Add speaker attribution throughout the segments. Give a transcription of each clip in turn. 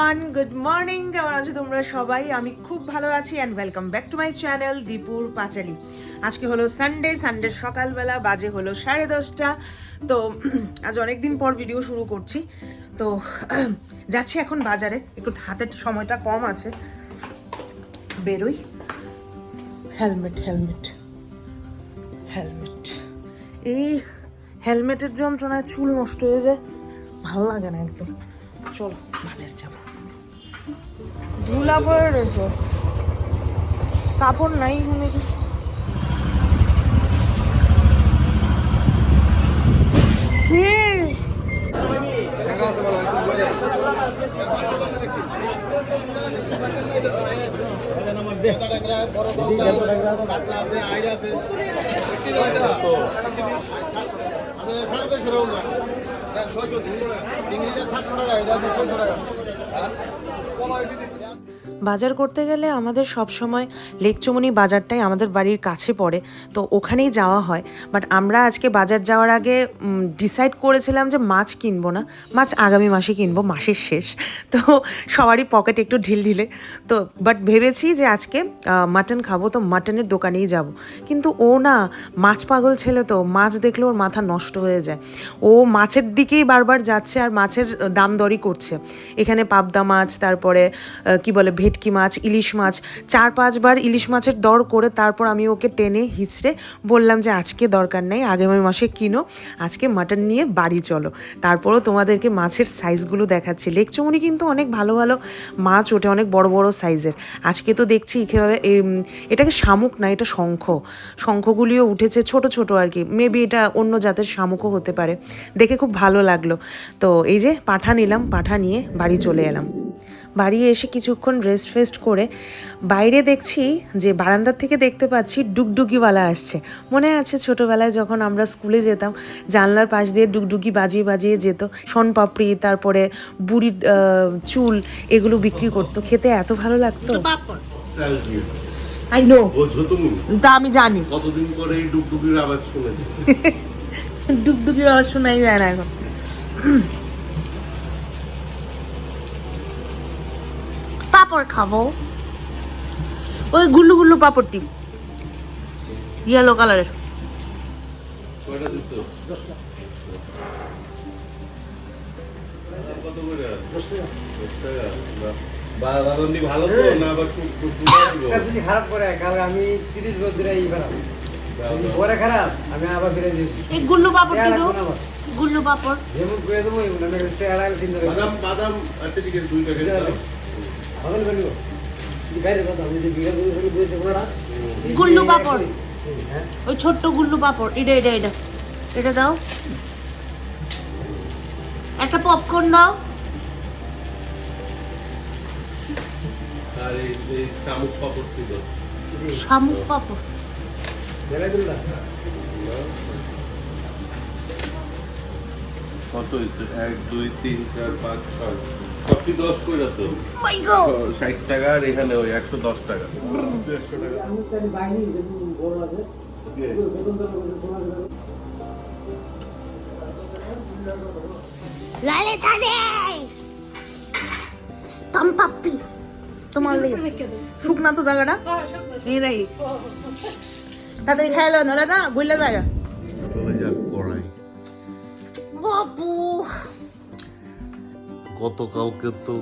Speaker 1: Everyone good morning কেমন আছো তোমরা সবাই? আমি খুব ভালো আছি and welcome back to my channel দীপুর পাঁচালি আজকে হলো সানডে সানডে সকালবেলা, বাজে হলো সাড়ে দশটা। তো আজ অনেক দিন পর ভিডিও শুরু করছি। তো যাচ্ছি এখন বাজারে। একটু হাতের সময়টা কম আছে। বেরোই। হেলমেট হেলমেট হেলমেট এই হেলমেটের যন্ত্রণায় চুল নষ্ট হয়ে যায়, ভালো লাগে না একদম। চলো বাজার যাব। ধুলা পড়ে রয়েছে। কাপড় নাই এখানে। কি? হে, বাজার করতে গেলে আমাদের সব সময় লেকচমনি বাজারটাই আমাদের বাড়ির কাছে পড়ে তো ওখানেই যাওয়া হয়। বাট আমরা আজকে বাজার যাওয়ার আগে ডিসাইড করেছিলাম যে মাছ কিনবো না মাছ আগামী মাসে কিনবো মাসের শেষ। তো সবারই পকেট একটু ঢিল ঢিলে। তো বাট ভেবেছি যে আজকে মাটন খাব তো মাটনের দোকানেই যাব। কিন্তু ও না মাছ পাগল ছেলে তো মাছ দেখলে ওর মাথা নষ্ট হয়ে যায়। ও মাছের দিকেই বারবার যাচ্ছে আর মাছের দাম দরই করছে। এখানে পাবদা মাছ তারপরে আহ, কি বলে, ভেটকি মাছ, ইলিশ মাছ, চার পাঁচবার ইলিশ মাছের দর করে তারপর আমি ওকে টেনে হিচড়ে বললাম যে, আজকে দরকার নেই, আগামী মাসে কিনো, আজকে মাটন নিয়ে বাড়ি চলো। তারপরও তোমাদেরকে মাছের সাইজগুলো দেখাচ্ছি। লেকচমনি কিন্তু অনেক ভালো ভালো মাছ ওঠে অনেক বড় বড় সাইজের আজকে তো দেখছি কীভাবে এটাকে শামুক না, এটা শঙ্খ। শঙ্খগুলিও উঠেছে ছোট ছোট আর কি। মেবি এটা অন্য জাতের শামুকও হতে পারে। দেখে খুব ভালো লাগল। তো এই যে, পাঠা নিলাম, পাঠা নিয়ে বাড়ি চলে এলাম। বাড়ি এসে কিছুক্ষণ রেস্ট ফেস্ট করে বাইরে দেখছি যে বারান্দার থেকে দেখতে পাচ্ছি ডুগডুগিওয়ালা আসছে। মনে আছে ছোটোবেলায় যখন আমরা স্কুলে যেতাম জানলার পাশ দিয়ে ডুগডুগি বাজিয়ে বাজিয়ে যেত। শনপাপড়ি তারপরে বুড়ির চুল এগুলো বিক্রি করতো। খেতে এত ভালো লাগতো। আই নো তা আমি জানি।
Speaker 2: কতদিন পরে ডুগডুগির আওয়াজ শুনেছি?
Speaker 1: ডুগডুগি আওয়াজ শোনাই যায় না এখন। পাপড় খাব। ওই গুল্লু গুল্লু পাপড়টি ইয়েলো কালারের
Speaker 2: ভালো তো না আবার?
Speaker 3: খারাপ করে কারণ আমি তিরিশ বছর ধরে এই খারাপ
Speaker 2: দাও,
Speaker 3: যদি
Speaker 2: দাও।
Speaker 3: পরে খারাপ আমি আবার ফিরে দিচ্ছি
Speaker 1: এই গুল্লু
Speaker 3: আমার।
Speaker 1: গুল্লু পাপড়।
Speaker 3: যেমন করে দেবো
Speaker 2: বাদাম বাদাম আচ্ছা ঠিক আছে দুই প্যাকেট
Speaker 1: গুল্লু পাপড়।
Speaker 3: হ্যাঁ।
Speaker 1: ওই ছোট্ট গুল্লু পাপড়। এটা এটা এটা। এটা দাও। একটা পপকর্ন দাও।
Speaker 2: আর এই এই শামুক পাপড় ছিল
Speaker 1: শামুক পাপড়।
Speaker 2: কত এক দুই তিন চার পাঁচ ছয়। সবটি দশ করে তো। ষাট টাকা আর এখানে ওই একশো দশ টাকা। দেড়শো টাকা
Speaker 3: আমি তো আমি বাইনি বড় আছে বেতন তো তোমার
Speaker 1: লালে তাদে তম পাপ্পি তোমার শুকনা তো জায়গাটা এই নাই তাড়াতাড়ি খাইলো নাহলে না বললে জায়গা
Speaker 2: চলে যাক কড়াই।
Speaker 1: বাবু!
Speaker 2: গতকালকে তো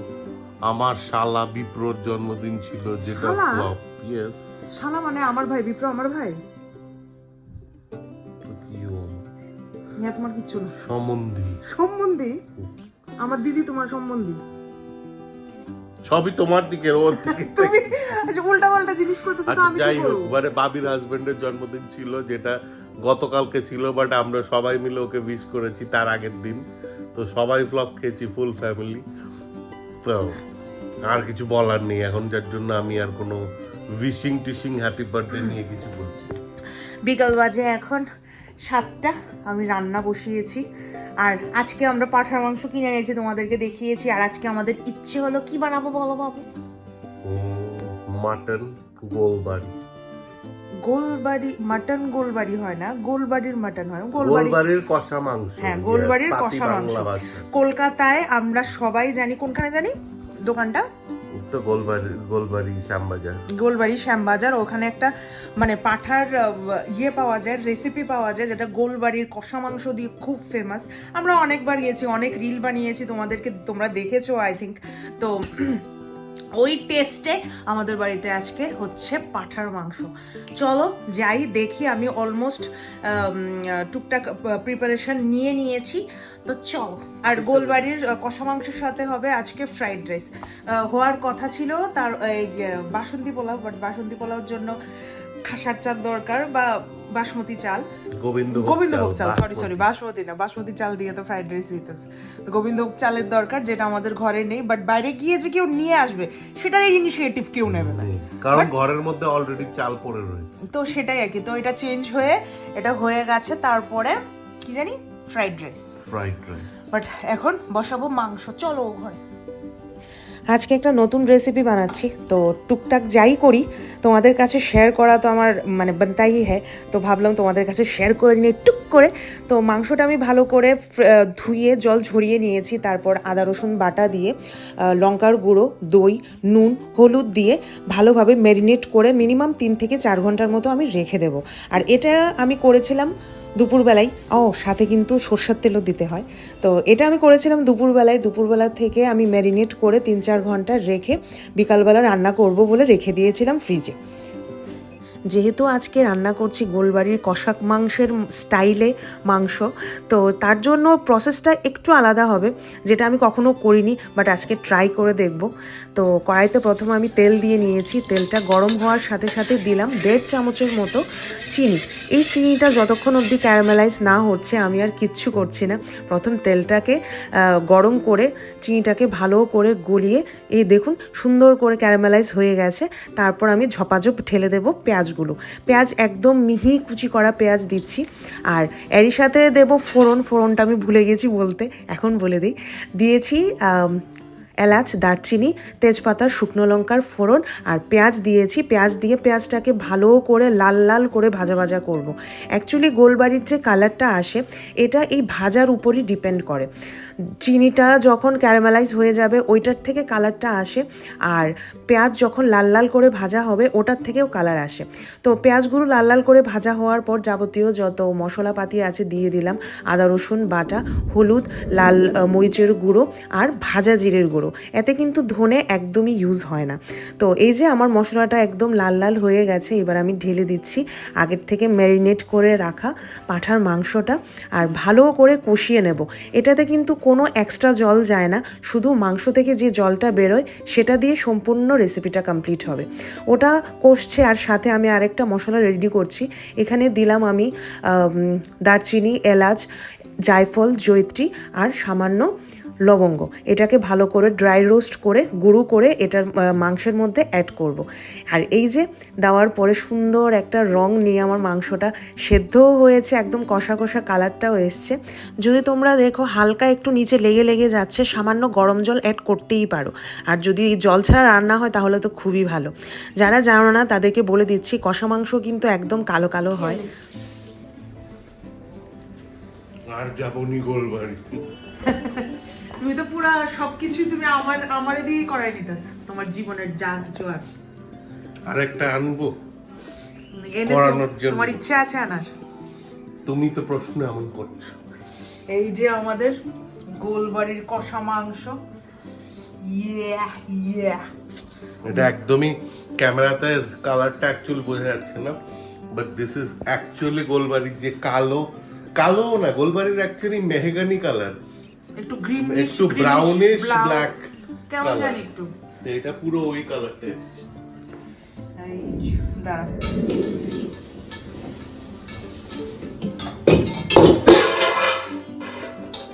Speaker 2: আমার শালা বিপ্রর জন্মদিন ছিল যেটা
Speaker 1: শালা?
Speaker 2: ফ্লপ ইয়েস
Speaker 1: শালা মানে আমার ভাই বিপ্র আমার ভাই? হ্যাঁ তোমার কিচ্ছু না।
Speaker 2: সম্বন্ধী।
Speaker 1: সম্বন্ধী? আমার দিদি তোমার সম্বন্ধী।
Speaker 2: সবই তোমার দিকের ওর দিকে
Speaker 1: তুমি আচ্ছা উল্টা পাল্টা জিনিস করতেছো তো
Speaker 2: আচ্ছা
Speaker 1: আমি
Speaker 2: যাই
Speaker 1: কি
Speaker 2: হোক
Speaker 1: করব?
Speaker 2: মানে বাবির হাজবেন্ডের জন্মদিন ছিল যেটা গতকালকে ছিল বাট আমরা সবাই মিলে ওকে উইশ করেছি তার আগের দিন। তো সবাই ফ্লপ খেয়েছি ফুল ফ্যামিলি তো আর কিছু বলার নেই এখন যার জন্য আমি আর কোনো উইশিং টিশিং হ্যাপি বার্থডে নিয়ে কিছু বলছি
Speaker 1: বিকাল বাজে এখন সাতটা আমি রান্না বসিয়েছি। আর আজকে আমরা পাঠার মাংস কিনে এনেছি তোমাদেরকে দেখিয়েছি। আর আজকে আমাদের ইচ্ছে হলো কি বানাবো বলো বাবু?
Speaker 2: মাটন গোলবাড়ি।
Speaker 1: গোলবাড়ি মাটন গোলবাড়ি হয় না গোলবাড়ির মাটন হয় গোলবাড়ি
Speaker 2: গোলবাড়ির কষা মাংস।
Speaker 1: হ্যাঁ গোলবাড়ির কষা মাংস। কলকাতায় আমরা সবাই জানি কোনখানে জানি? দোকানটা?
Speaker 2: তো গোলবাড়ি গোলবাড়ি শ্যামবাজার।
Speaker 1: গোলবাড়ি শ্যামবাজার ওখানে একটা মানে পাঠার ইয়ে পাওয়া যায় রেসিপি পাওয়া যায় যেটা গোলবাড়ির কষা মাংস দিয়ে খুব ফেমাস আমরা অনেকবার গিয়েছি অনেক রিল বানিয়েছি তোমাদেরকে তোমরা দেখেছ আই থিঙ্ক তো ওই টেস্টে আমাদের বাড়িতে আজকে হচ্ছে পাঠার মাংস। চলো যাই দেখি আমি অলমোস্ট টুকটাক প্রিপারেশন নিয়ে নিয়েছি। তো চলো আর গোলবাড়ির কষা মাংসের সাথে হবে আজকে ফ্রাইড রাইস হওয়ার কথা ছিল তার এই, বাসন্তী পোলাও বাট বাসন্তী পোলাওর জন্য খাসার চাল দরকার বা বাসমতি চাল।
Speaker 2: গোবিন্দভোগ
Speaker 1: গোবিন্দভোগ চাল সরি। সরি বাসমতি। না বাসমতি চাল দিয়ে তো ফ্রাইড রাইস দিতেছে। তো গোবিন্দভোগ চালের দরকার যেটা আমাদের ঘরে নেই বাট বাইরে গিয়ে যে কেউ নিয়ে আসবে সেটার ইনিশিয়েটিভ কেউ নেবে না।
Speaker 2: কারণ ঘরের মধ্যে অলরেডি চাল পড়ে রয়েছে।
Speaker 1: তো সেটাই আর কি তো এটা চেঞ্জ হয়ে এটা হয়ে গেছে তারপরে কি জানি? Fried rice
Speaker 2: fried rice
Speaker 1: but এখন বসাবো মাংস চলো ঘরে। আজকে একটা নতুন রেসিপি বানাচ্ছি। তো টুকটাক যাই করি, তোমাদের কাছে শেয়ার করা তো আমার মানে বানতাই হ্যাঁ তো ভাবলাম তোমাদের কাছে শেয়ার করে নিয়ে টুক করে, তো মাংসটা আমি ভালো করে ধুয়ে, জল ঝরিয়ে নিয়েছি। তারপর আদা, রসুন বাটা দিয়ে লঙ্কার গুঁড়ো, দই, নুন, হলুদ দিয়ে ভালোভাবে ম্যারিনেট করে মিনিমাম তিন থেকে চার ঘণ্টার মতো আমি রেখে দেবো। আর এটা আমি করেছিলাম দুপুরবেলায়, ও, সাথে কিন্তু সর্ষের তেলও দিতে হয়। তো এটা আমি করেছিলাম দুপুরবেলায়। দুপুরবেলা থেকে আমি ম্যারিনেট করে তিন চার ঘণ্টা রেখে বিকালবেলা রান্না করব বলে রেখে দিয়েছিলাম ফ্রিজে। যেহেতু আজকে রান্না করছি গোলবাড়ির কষাক মাংসের স্টাইলে মাংস, তো তার জন্য প্রসেসটা একটু আলাদা হবে, যেটা আমি কখনো করিনি বাট আজকে ট্রাই করে দেখব। তো কড়াইতে প্রথমে আমি তেল দিয়ে নিয়েছি, তেলটা গরম হওয়ার সাথে সাথে দিলাম দেড় চামচের মতো চিনি। এই চিনিটা যতক্ষণ অবধি ক্যারামেলাইজ না হচ্ছে, আমি আর কিচ্ছু করছি না। প্রথম তেলটাকে গরম করে চিনিটাকে ভালো করে গলিয়ে, এই দেখুন সুন্দর করে ক্যারামেলাইজ হয়ে গেছে। তারপর আমি ঝপাঝপ ঠেলে দেবো পেঁয়াজগুলো। পেঁয়াজ একদম মিহি কুচি করা পেঁয়াজ দিচ্ছি। আর এরই সাথে দেবো ফোড়ন, ফোড়নটা আমি ভুলে গেছি বলতে। এখন বলে দিই। দিয়েছি এলাচ, দারচিনি, তেজপাতা, শুকনো লঙ্কার ফোড়ন আর পেঁয়াজ দিয়েছি। পেঁয়াজ দিয়ে পেঁয়াজটাকে ভালো করে লাল লাল করে ভাজা ভাজা করব। অ্যাকচুয়ালি গোলবাড়ির যে কালারটা আসে, এটা এই ভাজার উপরই ডিপেন্ড করে। চিনিটা যখন ক্যারামেলাইজ হয়ে যাবে, ওইটার থেকে কালারটা আসে আর পেঁয়াজ যখন লাল লাল করে ভাজা হবে, ওটার থেকেও কালার আসে। তো পেঁয়াজগুলো লাল লাল করে ভাজা হওয়ার পর যাবতীয় যত মশলাপাতি আছে দিয়ে দিলাম। আদা, রসুন, বাটা, হলুদ, লাল মরিচের গুঁড়ো আর ভাজা জিরের গুঁড়ো। এতে কিন্তু ধনে একদমই ইউজ হয় না। তো এই যে আমার মশলাটা একদম লাল লাল হয়ে গেছে, এবার আমি ঢেলে দিচ্ছি আগের থেকে ম্যারিনেট করে রাখা পাঁঠার মাংসটা আর ভালো করে কষিয়ে নেব। এটাতে কিন্তু কোনো এক্সট্রা জল যায় না, শুধু মাংস থেকে যে জলটা বেরোয় সেটা দিয়ে সম্পূর্ণ রেসিপিটা কমপ্লিট হবে। ওটা কষছে আর সাথে আমি আরেকটা মশলা রেডি করছি। এখানে দিলাম আমি দারচিনি, এলাচ, জায়ফল জৈত্রী আর সামান্য লবঙ্গ। এটাকে ভালো করে ড্রাই রোস্ট করে, গুঁড়ো করে এটার মাংসের মধ্যে অ্যাড করব। আর এই যে দেওয়ার পরে সুন্দর একটা রং নিয়ে আমার মাংসটা সেদ্ধও হয়েছে, একদম কষা কষা কালারটাও এসছে। যদি তোমরা দেখো হালকা একটু নিচে লেগে লেগে যাচ্ছে, সামান্য গরম জল অ্যাড করতেই পারো। আর যদি জল ছাড়া রান্না হয় তাহলে তো খুবই ভালো। যারা জানো না তাদেরকে বলে দিচ্ছি, কষা মাংস কিন্তু একদম কালো কালো হয়।
Speaker 2: আর যাবনি গোলবাড়ি
Speaker 1: তুমি তো পুরা সবকিছু তুমি আমার আমার দিয়েই করাই নিতেছ। তোমার জীবনের যা কিছু আছে।
Speaker 2: আরেকটা আনব।
Speaker 1: এনে
Speaker 2: করানোর জন্য।
Speaker 1: তোমার ইচ্ছে আছে আনার।
Speaker 2: তুমি তো প্রশ্ন এমন করছ।
Speaker 1: এই যে আমাদের গোলবাড়ির কষা মাংস। ইয়ে ইয়ে
Speaker 2: এটা একদমই ক্যামেরাতে কালারটা অ্যাকচুয়ালি বোঝা যাচ্ছে না বাট দিস ইজ অ্যাকচুয়ালি গোলবাড়ির যে কালো কালো না গোলবাড়ির অ্যাকচুয়ালি মেহগানি কালার
Speaker 1: একটু গ্রিন
Speaker 2: একটু ব্রাউনিশ ব্ল্যাক
Speaker 1: কেমন জানি একটু।
Speaker 2: এটা পুরো ওই কালারটা এসেছে।
Speaker 1: দাঁড়া।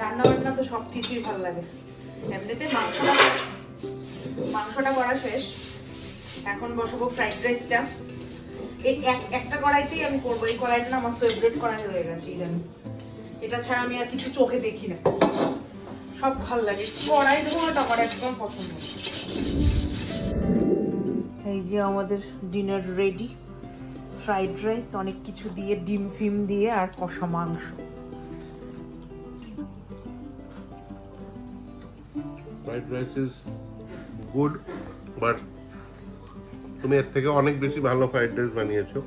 Speaker 1: রান্না বান্না তো সব কিছুই ভালো লাগে। এমনিতে মাংসটা মাংসটা করা শেষ। এখন বসাবো ফ্রাইড রাইসটা এই এক- একটা কড়াইতেই আমি করব। এই কড়াইটা না আমার ফেভারিট কড়াই হয়ে গেছে, ইদানিং। এটা ছাড়া আমি আর কিছু চোখে দেখি না। সব ভালো লাগে। কড়াই ধোয়াটা আমার একদম পছন্দ। এই যে আমাদের ডিনার রেডি ফ্রাইড রাইস অনেক কিছু দিয়ে, ডিম ফিম দিয়ে, আর কষা মাংস।
Speaker 2: Fried rice is good but তুমি এর থেকে অনেক বেশি ভালো ফ্রাইড রাইস বানিয়েছো।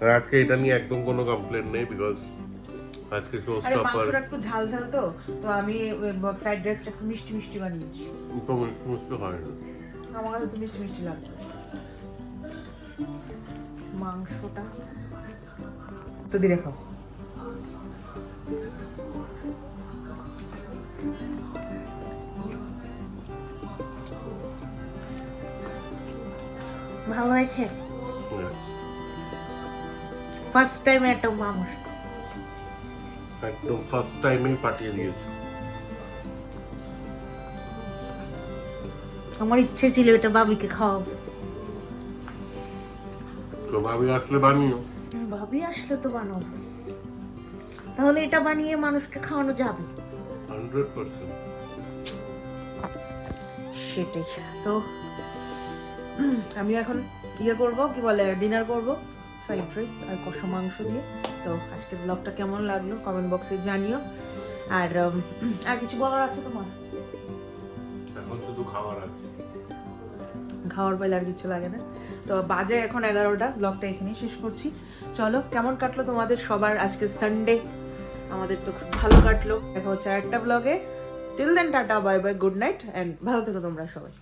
Speaker 2: আর আজকে এটা নিয়ে একদম কোনো কমপ্লেন নেই বিকজ আজকে শো
Speaker 1: আরে
Speaker 2: স্টপার
Speaker 1: মাংসটা একটু ঝাল ঝাল তো তো আমি ফ্রাইড রাইসটা একটু মিষ্টি মিষ্টি বানিয়েছি।
Speaker 2: তো মিষ্টি মিষ্টি হয় না।
Speaker 1: আমার কাছে তো মিষ্টি মিষ্টি লাগছে। মাংসটা তো দিয়ে খাও ভালো হয়েছে? ফার্স্ট টাইম একটা মামুর
Speaker 2: একদম ফার্স্ট টাইমেই পাঠিয়ে দিয়েছ।
Speaker 1: আমার ইচ্ছে ছিল এটা বাবিকে খাওয়াবো।
Speaker 2: তো ভাবি আসলে বানিও।
Speaker 1: ভাবি আসলে তো বানাবো তাহলে এটা বানিয়ে মানুষকে খাওয়ানো যাবে। সেটাই। তো আমি এখন ইয়ে করব কি বলে ডিনার করব ফ্রাইড রাইস আর কষা মাংস দিয়ে। তো আজকের ব্লগটা কেমন লাগল কমেন্ট বক্সে জানিও। আর আর কিছু বলার আছে তোমার?
Speaker 2: এখন শুধু খাবার আছে।
Speaker 1: খাওয়ার বেলা আর কিছু লাগে না। তো বাজে এখন এগারোটা ব্লগটা এখানেই শেষ করছি। চলো কেমন কাটলো তোমাদের সবার আজকে সানডে আমাদের তো খুব ভালো কাটলো। দেখা হচ্ছে একটা ব্লগে till then tata bye bye good night and ভালো থেকো তোমরা সবাই।